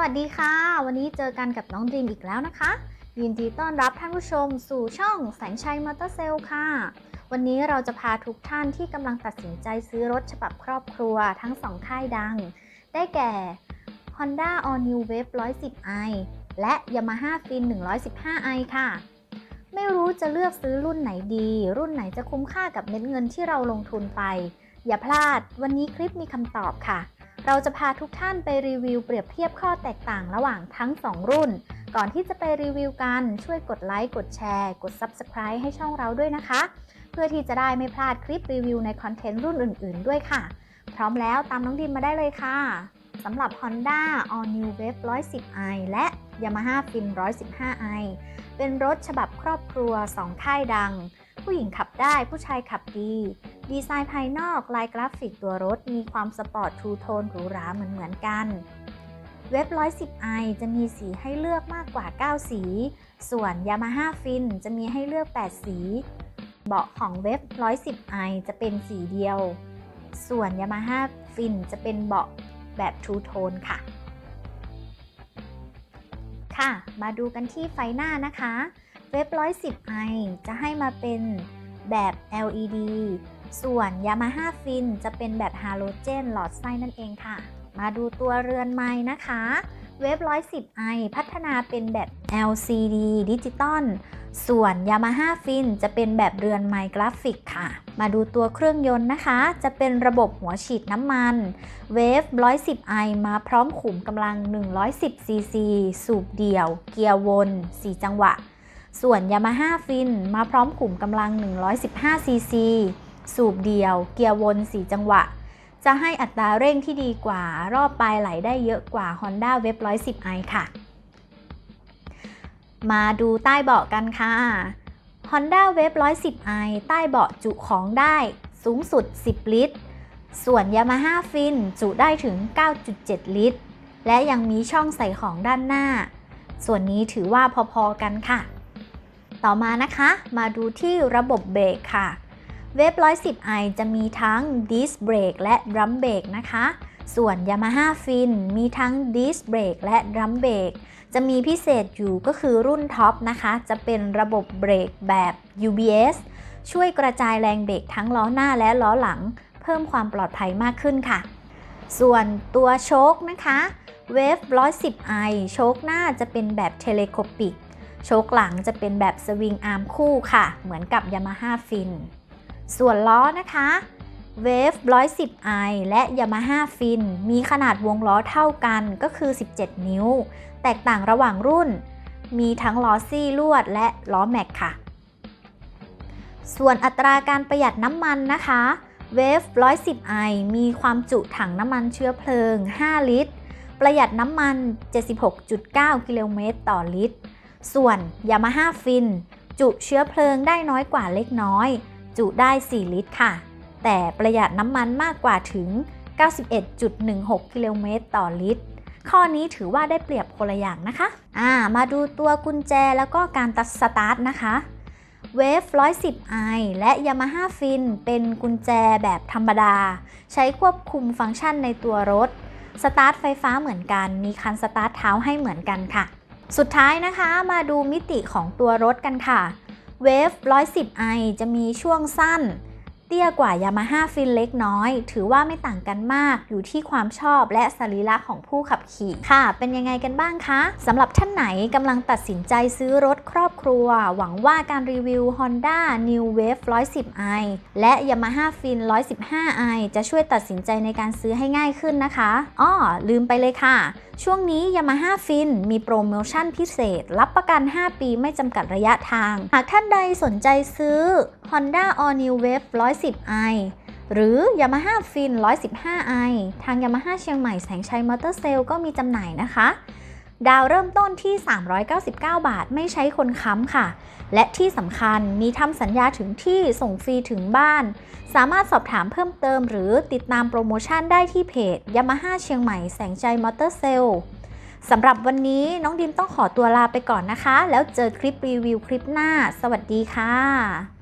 วัสดีค่ะ วันี้เจอกันกับน้องดรีมอีกแล้วนะคะ ยินดีต้อนรับท่านผู้ชมสู่ช่องแสงชัยมอเตอร์เซลค่ะ วันนี้เราจะพาทุกท่านที่กำลังตัดสินใจซื้อรถฉบับครอบครัวทั้งสองค่ายดัง ได้แก่ Honda All New Wave 110i และ Yamaha Fin 115i ค่ะ ไม่รู้จะเลือกซื้อรุ่นไหนดี รุ่นไหนจะคุ้มค่ากับเม็ดเงินที่เราลงทุนไป อย่าพลาด วันนี้คลิปมีคำตอบค่ะ เราจะพาทุกท่านไปรีวิวเปรียบเทียบข้อแตกต่างระหว่างทั้ง 2 รุ่น ก่อนที่จะไปรีวิวกันช่วยกดไลค์กดแชร์ กด Subscribe ให้ช่องเราด้วยนะคะ เพื่อที่จะได้ไม่พลาดคลิปรีวิวในคอนเทนต์รุ่นอื่น ๆ ด้วยค่ะ พร้อมแล้วตามน้องดิมมาได้เลยค่ะสำหรับ Honda All New Wave 110i และ Yamaha Fin 115i เป็นรถฉบับครอบครัว 2 ค่ายดัง ผู้หญิงขับได้ผู้ชายขับดี ดีไซน์ภายนอกลายกราฟิกตัวรถมีความสปอร์ตทูโทนหรูหราเหมือนเหมือนกัน เว็บ 110i จะมีสีให้เลือกมากกว่า 9 สี ส่วน Yamaha Fin จะมีให้เลือก 8 สี เบาะของเว็บ 110i จะเป็นสีเดียว ส่วน Yamaha Fin จะเป็นเบาะแบบทูโทนค่ะ ค่ะ มาดูกันที่ไฟหน้านะคะ เว็บ 110i จะให้มาเป็นแบบ LED ส่วน Yamaha Fin จะเป็นแบบฮาโลเจนหลอดไส้นั่นเองค่ะ มาดูตัวเรือนไม้นะคะ เว็บ 110i พัฒนาเป็นแบบ LCD ดิจิตอลส่วน Yamaha Fin จะเป็นแบบเรือนไมกราฟิกค่ะ มาดูตัวเครื่องยนต์นะคะ จะเป็นระบบหัวฉีดน้ำมันเวฟ 110i มาพร้อมขุมกำลัง 110 cc สูบเดี่ยว เกียร์วน 4 จังหวะ ส่วน Yamaha Fin มาพร้อมขุมกำลัง 115 cc สูบเดียว เกียร์วน 4 จังหวะ จะให้อัตราเร่งที่ดีกว่า รอบปลายไหลได้เยอะกว่า Honda Wave 110i ค่ะ มาดูใต้เบาะกันค่ะ Honda Wave 110i ใต้เบาะจุของได้สูงสุด 10 ลิตร ส่วน Yamaha Fin จุได้ถึง 9.7 ลิตร และยังมีช่องใส่ของด้านหน้า ส่วนนี้ถือว่าพอๆกันค่ะ ต่อมานะคะ มาดูที่ระบบเบรกค่ะ เวฟ 110i จะมีทั้ง Disc Brake และ Drum Brake นะคะ ส่วน Yamaha Fin มีทั้ง Disc Brake และ Drum Brake จะมีพิเศษอยู่ก็คือรุ่นท็อปนะคะ จะเป็นระบบเบรกแบบ UBS ช่วยกระจายแรงเบรกทั้งล้อหน้าและล้อหลัง เพิ่มความปลอดภัยมากขึ้นค่ะ ส่วนตัวโชคนะคะเวฟ 110i โชคหน้าจะเป็นแบบเทเลโคปิก โชคหลังจะเป็นแบบสวิงอาร์มคู่ค่ะ เหมือนกับ Yamaha Fin ส่วนล้อนะคะ Wave 110i และ Yamaha Fin มีขนาดวงล้อเท่ากันก็คือ 17 นิ้ว แตกต่างระหว่างรุ่น มีทั้งล้อซี่ลวดและล้อแม็กค่ะ ส่วนอัตราการประหยัดน้ำมันนะคะ Wave 110i มีความจุถังน้ำมันเชื้อเพลิง 5 ลิตร ประหยัดน้ำมัน 76.9 กิโลเมตรต่อลิตร ส่วน Yamaha Fin จุเชื้อเพลิงได้น้อยกว่าเล็กน้อย จุได้ 4 ลิตรค่ะ แต่ประหยัดน้ำมันมากกว่าถึง 91.16 กิโลเมตรต่อลิตร ข้อนี้ถือว่าได้เปรียบคนละอย่างนะคะ อ่า มาดูตัวกุญแจแล้วก็การตัดสตาร์ทนะคะ Wave 110i และ Yamaha Fin เป็นกุญแจแบบธรรมดา ใช้ควบคุมฟังก์ชันในตัวรถ สตาร์ทไฟฟ้าเหมือนกัน มีคันสตาร์ทเท้าให้เหมือนกันค่ะ สุดท้ายนะคะ มาดูมิติของตัวรถกันค่ะ เวฟ 110i จะมีช่วงสั้น เตี้ยกว่า Yamaha Fin เล็กน้อย ถือว่าไม่ต่างกันมากอยู่ที่ความชอบและสรีระของผู้ขับขี่ค่ะ เป็นยังไงกันบ้างคะสำหรับท่านไหนกำลังตัดสินใจซื้อรถครอบครัว หวังว่าการรีวิว Honda New Wave 110i และ Yamaha Fin 115i จะช่วยตัดสินใจในการซื้อให้ง่ายขึ้นนะคะอ้อลืมไปเลยค่ะ ช่วงนี้ Yamaha Fin มีโปรโมชั่นพิเศษ รับประกัน 5 ปีไม่จำกัดระยะทาง หากท่านใดสนใจซื้อ Honda All New Wave 110i หรือ Yamaha Fin 115i ทาง Yamaha เชียงใหม่แสงชัยมอเตอร์เซลก็มีจำหน่ายนะคะ ดาวเริ่มต้นที่ 399 บาทไม่ใช้คนค้ำค่ะ และที่สำคัญมีทำสัญญาถึงที่ส่งฟรีถึงบ้าน สามารถสอบถามเพิ่มเติมหรือติดตามโปรโมชั่นได้ที่เพจ Yamaha เชียงใหม่แสงใจมอเตอร์เซลสำหรับวันนี้น้องดิมต้องขอตัวลาไปก่อนนะคะ แล้วเจอคลิปรีวิวคลิปหน้า สวัสดีค่ะ